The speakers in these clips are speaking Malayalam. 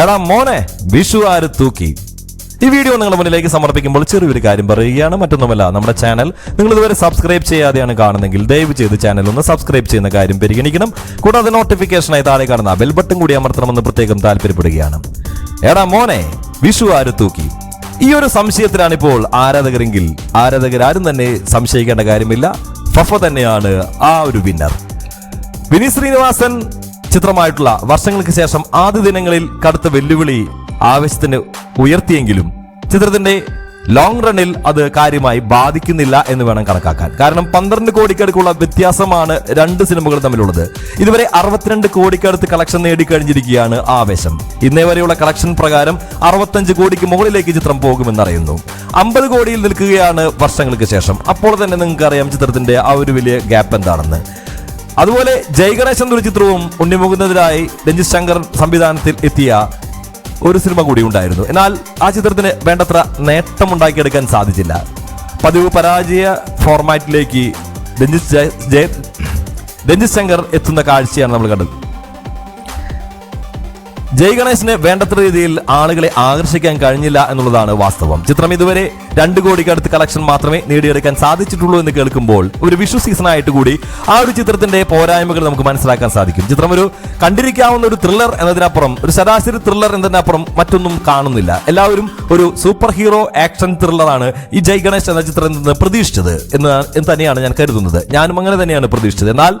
എടാ മോനെ വിഷു ആര് തൂക്കി? ഈ വീഡിയോ നിങ്ങളുടെ മുന്നിലേക്ക് സമർപ്പിക്കുമ്പോൾ ചെറിയൊരു കാര്യം പറയുകയാണ് മറ്റൊന്നുമല്ല. നമ്മുടെ ചാനൽ നിങ്ങൾ ഇതുവരെ സബ്സ്ക്രൈബ് ചെയ്യാതെയാണ് കാണുന്നതെങ്കിൽ ദയവ് ചെയ്ത് ചാനൽ ഒന്ന് സബ്സ്ക്രൈബ് ചെയ്യുന്ന കാര്യം പരിഗണിക്കണം. കൂടാതെ നോട്ടിഫിക്കേഷനായി താഴെ കാണുന്ന ബെൽ ബട്ടൺ കൂടി അമർത്തണമെന്ന് പ്രത്യേകം താല്പര്യപ്പെടുകയാണ്. എടാ മോനെ വിഷു ആര് തൂക്കി? ഈ ഒരു സംശയത്തിലാണ് ഇപ്പോൾ ആരാധകരെങ്കിൽ ആരാധകരാരും തന്നെ സംശയിക്കേണ്ട കാര്യമില്ല. ഫഫ തന്നെയാണ് ആ ഒരു വിന്നർ വിനീത് ശ്രീനിവാസൻ ചിത്രമായിട്ടുള്ള വർഷങ്ങൾക്ക് ശേഷം ആദ്യ ദിനങ്ങളിൽ കടുത്ത വെല്ലുവിളി ആവേശത്തിന് ഉയർത്തിയെങ്കിലും ചിത്രത്തിന്റെ ലോങ് റണ്ണിൽ അത് കാര്യമായി ബാധിക്കുന്നില്ല എന്ന് വേണം കണക്കാക്കാൻ. കാരണം പന്ത്രണ്ട് കോടിക്കടുക്കുള്ള വ്യത്യാസമാണ് രണ്ട് സിനിമകൾ തമ്മിലുള്ളത്. ഇതുവരെ അറുപത്തിരണ്ട് കോടിക്കടുത്ത് കളക്ഷൻ നേടിക്കഴിഞ്ഞിരിക്കുകയാണ് ആവേശം. ഇന്നേ വരെയുള്ള കളക്ഷൻ പ്രകാരം അറുപത്തഞ്ച് കോടിക്ക് മുകളിലേക്ക് ചിത്രം പോകുമെന്നറിയുന്നു. അമ്പത് കോടിയിൽ നിൽക്കുകയാണ് വർഷങ്ങൾക്ക് ശേഷം. അപ്പോൾ തന്നെ നിങ്ങൾക്കറിയാം ചിത്രത്തിന്റെ ആ ഒരു വലിയ ഗ്യാപ്പ് എന്താണെന്ന്. അതുപോലെ ജയഗണേശ് എന്നൊരു ചിത്രവും ഉണ്ണിമുകുന്നതിനായി രഞ്ജിത് ശങ്കർ സംവിധാനത്തിൽ എത്തിയ ഒരു സിനിമ കൂടി ഉണ്ടായിരുന്നു. എന്നാൽ ആ ചിത്രത്തിന് വേണ്ടത്ര നേട്ടമുണ്ടാക്കിയെടുക്കാൻ സാധിച്ചില്ല. പതിവ് പരാജയ ഫോർമാറ്റിലേക്ക് രഞ്ജിത് രഞ്ജിത് ശങ്കർ എത്തുന്ന കാഴ്ചയാണ് നമ്മൾ കണ്ടത്. ജയ് ഗണേശിന് വേണ്ടത്ര രീതിയിൽ ആളുകളെ ആകർഷിക്കാൻ കഴിഞ്ഞില്ല എന്നുള്ളതാണ് വാസ്തവം. ചിത്രം ഇതുവരെ രണ്ട് കോടിക്ക് അടുത്ത് കളക്ഷൻ മാത്രമേ നേടിയെടുക്കാൻ സാധിച്ചിട്ടുള്ളൂ എന്ന് കേൾക്കുമ്പോൾ ഒരു വിഷു സീസൺ ആയിട്ട് കൂടി ആ ഒരു ചിത്രത്തിന്റെ പോരായ്മകൾ നമുക്ക് മനസ്സിലാക്കാൻ സാധിക്കും. ചിത്രം ഒരു കണ്ടിരിക്കാവുന്ന ഒരു ത്രില്ലർ എന്നതിനപ്പുറം ഒരു ശരാശരി ത്രില്ലർ എന്നതിനപ്പുറം മറ്റൊന്നും കാണുന്നില്ല. എല്ലാവരും ഒരു സൂപ്പർ ഹീറോ ആക്ഷൻ ത്രില്ലറാണ് ഈ ജയ് ഗണേശ് എന്ന ചിത്രത്തിൽ നിന്ന് പ്രതീക്ഷിച്ചത് എന്ന് തന്നെയാണ് ഞാൻ കരുതുന്നത്. ഞാനും അങ്ങനെ തന്നെയാണ് പ്രതീക്ഷിച്ചത്. എന്നാൽ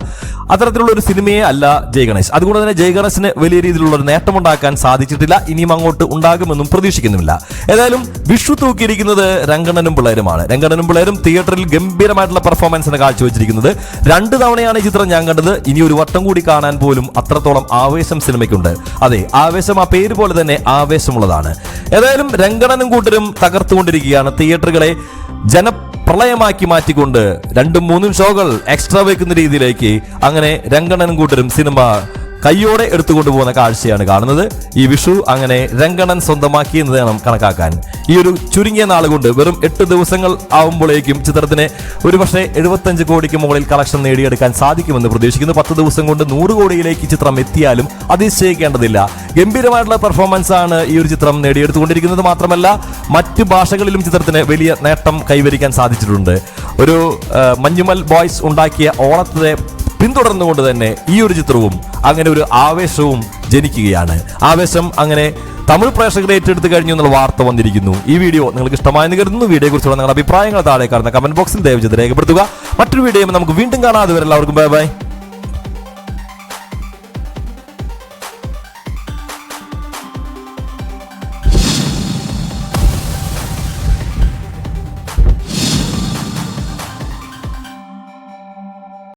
അത്തരത്തിലുള്ള ഒരു സിനിമയെ അല്ല ജയ് ഗണേശ്. അതുകൊണ്ട് തന്നെ ജയ് ഗണേശിന് വലിയ രീതിയിലുള്ള ഒരു നേട്ടമുണ്ടാക്കാൻ സാധിച്ചിട്ടില്ല ഇനിയും അങ്ങോട്ട് ഉണ്ടാകുമെന്നും പ്രതീക്ഷിക്കുന്നുമില്ല. ഏതായാലും വിഷു തൂക്കിയിരിക്കുന്നത് രംഗണ്ണനും പിള്ളേരുമാണ്. രംഗണ്ണനും പിള്ളേരും തിയേറ്ററിൽ ഗംഭീരമായിട്ടുള്ള പെർഫോമൻസാണ് കാഴ്ചവെച്ചിരിക്കുന്നത്. രണ്ട് തവണയാണ് ഈ ചിത്രം ഞാൻ കണ്ടത്. ഇനി ഒരു വട്ടം കൂടി കാണാൻ പോലും അത്രത്തോളം ആവേശം സിനിമയ്ക്കുണ്ട്. അതെ ആവേശം ആ പേര് പോലെ തന്നെ ആവേശമുള്ളതാണ്. ഏതായാലും രംഗണനും കൂട്ടരും തകർത്തുകൊണ്ടിരിക്കുകയാണ്. തിയേറ്ററുകളെ ജന പ്രളയമാക്കി മാറ്റിക്കൊണ്ട് രണ്ടും മൂന്നും ഷോകൾ എക്സ്ട്രാ വെക്കുന്ന രീതിയിലേക്ക് അങ്ങനെ രംഗണനും കൂട്ടരും സിനിമ കയ്യോടെ എടുത്തുകൊണ്ടു പോകുന്ന കാഴ്ചയാണ് കാണുന്നത്. ഈ വിഷു അങ്ങനെ രംഗണൻ സ്വന്തമാക്കി എന്ന് വേണം കണക്കാക്കാൻ. ഈ ഒരു ചുരുങ്ങിയ നാളുകൊണ്ട് വെറും എട്ട് ദിവസങ്ങൾ ആവുമ്പോഴേക്കും ചിത്രത്തിന് ഒരുപക്ഷെ എഴുപത്തഞ്ച് കോടിക്ക് മുകളിൽ കളക്ഷൻ നേടിയെടുക്കാൻ സാധിക്കുമെന്ന് പ്രതീക്ഷിക്കുന്നു. പത്ത് ദിവസം കൊണ്ട് നൂറ് കോടിയിലേക്ക് ചിത്രം എത്തിയാലും അതിശയിക്കേണ്ടതില്ല. ഗംഭീരമായിട്ടുള്ള പെർഫോമൻസ് ആണ് ഈ ഒരു ചിത്രം നേടിയെടുത്തുകൊണ്ടിരിക്കുന്നത്. മാത്രമല്ല മറ്റ് ഭാഷകളിലും ചിത്രത്തിന് വലിയ നേട്ടം കൈവരിക്കാൻ സാധിച്ചിട്ടുണ്ട്. ഒരു മഞ്ഞുമൽ ബോയ്സ് ഉണ്ടാക്കിയ ഓണത്തെ പിന്തുടർന്നുകൊണ്ട് തന്നെ ഈ ഒരു ചിത്രവും അങ്ങനെ ഒരു ആവേശവും ജനിക്കുകയാണ്. ആവേശം അങ്ങനെ തമിഴ് പ്രേക്ഷകരെ ഏറ്റെടുത്ത് കഴിഞ്ഞു എന്നുള്ള വാർത്ത വന്നിരിക്കുന്നു. ഈ വീഡിയോ നിങ്ങൾക്ക് ഇഷ്ടമായെന്ന് കരുതുന്നു. വീഡിയോ കുറിച്ചുള്ള നിങ്ങളുടെ അഭിപ്രായങ്ങൾ താഴെ കാണുന്ന കമന്റ് ബോക്സിൽ ദയവചെയ്ത് രേഖപ്പെടുത്തുക. മറ്റൊരു വീഡിയോ നമുക്ക് വീണ്ടും കാണാതെ വരെ എല്ലാവർക്കും ബൈ ബൈ